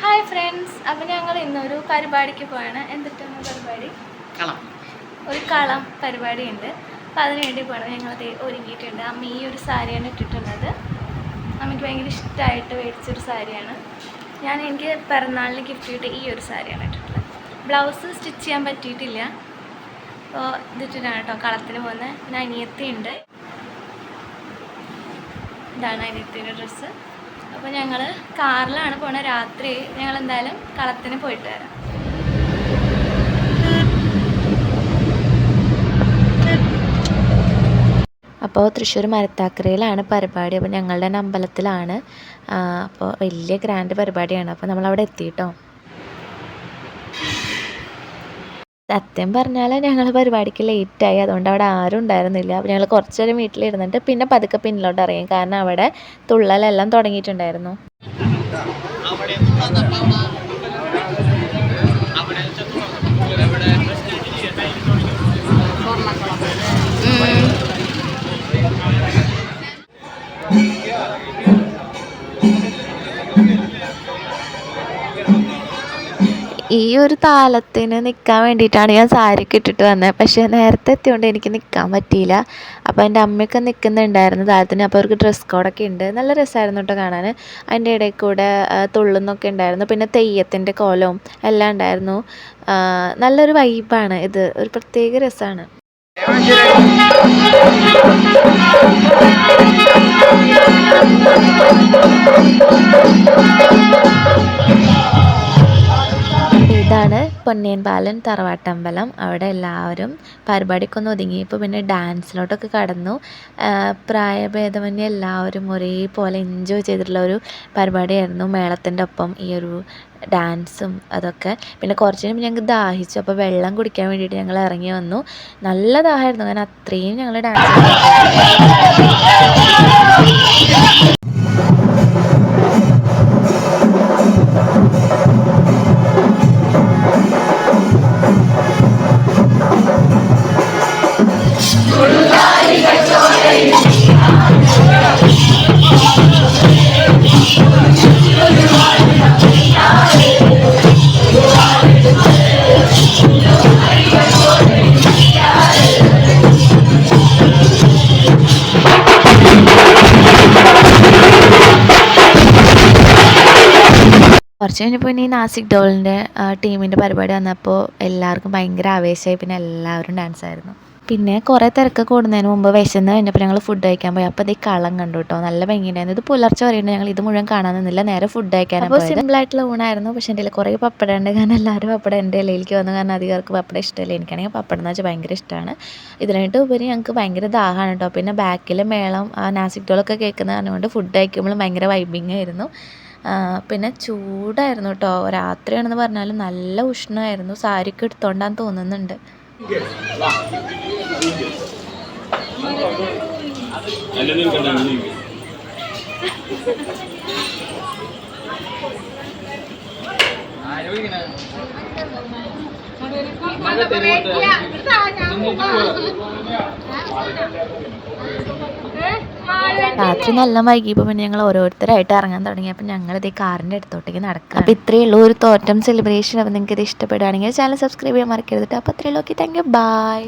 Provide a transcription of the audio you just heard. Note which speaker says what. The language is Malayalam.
Speaker 1: ഹായ് ഫ്രണ്ട്സ് അപ്പം ഞങ്ങൾ ഇന്നൊരു പരിപാടിക്ക് പോവാണ്. എന്തിട്ടാണ് പരിപാടി?
Speaker 2: കളം.
Speaker 1: ഒരു കളം പരിപാടി ഉണ്ട് അപ്പം അതിന് വേണ്ടി പോകണം ഞങ്ങൾ ഒരുങ്ങിയിട്ടുണ്ട്. അമ്മ ഈ ഒരു സാരിയാണ് ഇട്ടിട്ടുള്ളത്. അമ്മയ്ക്ക് ഭയങ്കര ഇഷ്ടമായിട്ട് മേടിച്ചൊരു സാരിയാണ്. ഞാൻ എനിക്ക് പിറന്നാളിന് ഗിഫ്റ്റ് കിട്ടിയ ഈ ഒരു സാരിയാണ് ഇട്ടിട്ടുള്ളത്. ബ്ലൗസ് സ്റ്റിച്ച് ചെയ്യാൻ പറ്റിയിട്ടില്ല. അപ്പോൾ ഇതിട്ടിട്ടാണ് കേട്ടോ കളത്തിന് പോകുന്നത്. പിന്നെ അനിയത്തി ഉണ്ട് ഇതാണ് അനിയത്തിന്റെ ഡ്രസ്സ് അപ്പോൾ ഞങ്ങൾ കാറിലാണ് പോണ. രാത്രി ഞങ്ങൾ എന്തായാലും കളത്തിന് പോയിട്ട് വരാം.
Speaker 3: അപ്പോൾ തൃശ്ശൂർ മരത്താക്കരയിലാണ് പരിപാടി. അപ്പോൾ ഞങ്ങളുടെ തന്നെ അമ്പലത്തിലാണ് അപ്പോൾ വലിയ ഗ്രാൻഡ് പരിപാടിയാണ്. അപ്പോൾ നമ്മൾ അവിടെ എത്തിയിട്ടോ? സത്യം പറഞ്ഞാൽ ഞങ്ങൾ പരിപാടിക്ക് ലേറ്റായി അതുകൊണ്ട് അവിടെ ആരും ഉണ്ടായിരുന്നില്ല. അപ്പോൾ ഞങ്ങൾ കുറച്ച് നേരം വീട്ടിലിരുന്നിട്ട് പിന്നെ പതുക്കെ പിന്നിലോട്ട് ഇറങ്ങി. കാരണം അവിടെ തുള്ളലെല്ലാം തുടങ്ങിയിട്ടുണ്ടായിരുന്നു. ഈ ഒരു താലത്തിന് നിൽക്കാൻ വേണ്ടിയിട്ടാണ് ഞാൻ സാരിയൊക്കെ ഇട്ടിട്ട് വന്നത്. പക്ഷേ നേരത്തെ എത്തിയോണ്ട് എനിക്ക് നിൽക്കാൻ പറ്റിയില്ല. അപ്പോൾ എന്റെ അമ്മയൊക്കെ നിൽക്കുന്നുണ്ടായിരുന്നു താലത്തിന്. അപ്പോൾ അവർക്ക് ഡ്രസ് കോഡൊക്കെ ഉണ്ട്. നല്ല രസമായിരുന്നു കേട്ടോ കാണാൻ. അതിന്റെ ഇടയിൽ കൂടെ തുള്ളുന്നൊക്കെ ഉണ്ടായിരുന്നു. പിന്നെ തെയ്യത്തിന്റെ കോലവും എല്ലാം ഉണ്ടായിരുന്നു. നല്ലൊരു വൈബാണ് ഇത്. ഒരു പ്രത്യേക രസമാണ്. ഇതാണ് പൊന്നിയൻ പാലൻ തറവാട്ടമ്പലം അവിടെ എല്ലാവരും പരിപാടിക്കൊന്ന് ഒതുങ്ങിയപ്പോൾ പിന്നെ ഡാൻസിലോട്ടൊക്കെ കടന്നു. പ്രായഭേദമന്യേ എല്ലാവരും ഒരേപോലെ എൻജോയ് ചെയ്തിട്ടുള്ള ഒരു പരിപാടിയായിരുന്നു മേളത്തിന്റെ ഒപ്പം ഈ ഒരു ഡാൻസും അതൊക്കെ. പിന്നെ കുറച്ച് കഴിയുമ്പോൾ ഞങ്ങൾക്ക് ദാഹിച്ചു. അപ്പോൾ വെള്ളം കുടിക്കാൻ വേണ്ടിയിട്ട് ഞങ്ങൾ ഇറങ്ങി വന്നു. നല്ല ദാഹമായിരുന്നു. കാരണം അത്രയും ഞങ്ങൾ ഡാൻസ് കുറച്ച് കഴിഞ്ഞപ്പോൾ ഈ നാസിക് ഡോളിന്റെ ടീമിന്റെ പരിപാടി വന്നപ്പോൾ എല്ലാവർക്കും ഭയങ്കര ആവേശമായി. പിന്നെ എല്ലാവരും ഡാൻസ് ആയിരുന്നു. പിന്നെ കുറേ തിരക്ക് കൂടുന്നതിന് മുമ്പ് വിശന്ന് കഴിഞ്ഞപ്പോൾ ഞങ്ങൾ ഫുഡ് കഴിക്കാൻ പോയി. അപ്പോൾ ഇത് കളം കണ്ടു കേട്ടോ നല്ല ഭംഗിയുണ്ടായിരുന്നു. ഇത് പുലർച്ചെ പറയുന്നത് ഞങ്ങൾ ഇത് മുഴുവൻ കാണാൻ നിന്നില്ല. നേരെ ഫുഡ് കഴിക്കാൻ അപ്പോൾ സിമ്പിളായിട്ടുള്ള ഊണായിരുന്നു. പക്ഷേ എന്റെ കുറേ പപ്പടം ഉണ്ട്. കാരണം എല്ലാവരും പപ്പടം എന്റെ ഇലയിലേക്ക് വന്നു. കാരണം അധികർക്ക് പപ്പടം ഇഷ്ടമല്ല. എനിക്കാണെങ്കിൽ പപ്പടം എന്ന് വെച്ചാൽ ഭയങ്കര ഇഷ്ടമാണ്. ഇതിനായിട്ട് ഉപരി ഞങ്ങൾക്ക് ഭയങ്കര ദാഹമാണ് കേട്ടോ പിന്നെ ബാക്കിൽ മേളം ആ നാസിക് ഡോളൊക്കെ കേൾക്കുന്ന കാരണം കൊണ്ട് ഫുഡ് കഴിക്കുമ്പോഴും ഭയങ്കര വൈബിങ് ആയിരുന്നു. പിന്നെ ചൂടായിരുന്നു കേട്ടോ രാത്രിയാണെന്ന് പറഞ്ഞാൽ നല്ല ഉഷ്ണമായിരുന്നു. സാരിക്ക് എടുത്തോണ്ടാന്ന് തോന്നുന്നുണ്ട്. രാത്രി നല്ല വൈകിയപ്പോൾ പിന്നെ ഞങ്ങൾ ഓരോരുത്തരായിട്ട് ഇറങ്ങാൻ തുടങ്ങി. അപ്പോൾ ഞങ്ങൾ ഇതേ കാറിന്റെ അടുത്തോട്ടേക്ക് നടക്കാം അപ്പോൾ ഇത്രയേ ഉള്ളൂ. ഒരു തോറ്റം സെലിബ്രേഷൻ അപ്പോൾ നിങ്ങൾക്ക് ഇത് ഇഷ്ടപ്പെടുകയാണെങ്കിൽ ചാനൽ സബ്സ്ക്രൈബ് ചെയ്യാൻ മറക്കരുത് അപ്പോൾ അത്രയേ ഉള്ളൂ. Okay thank you by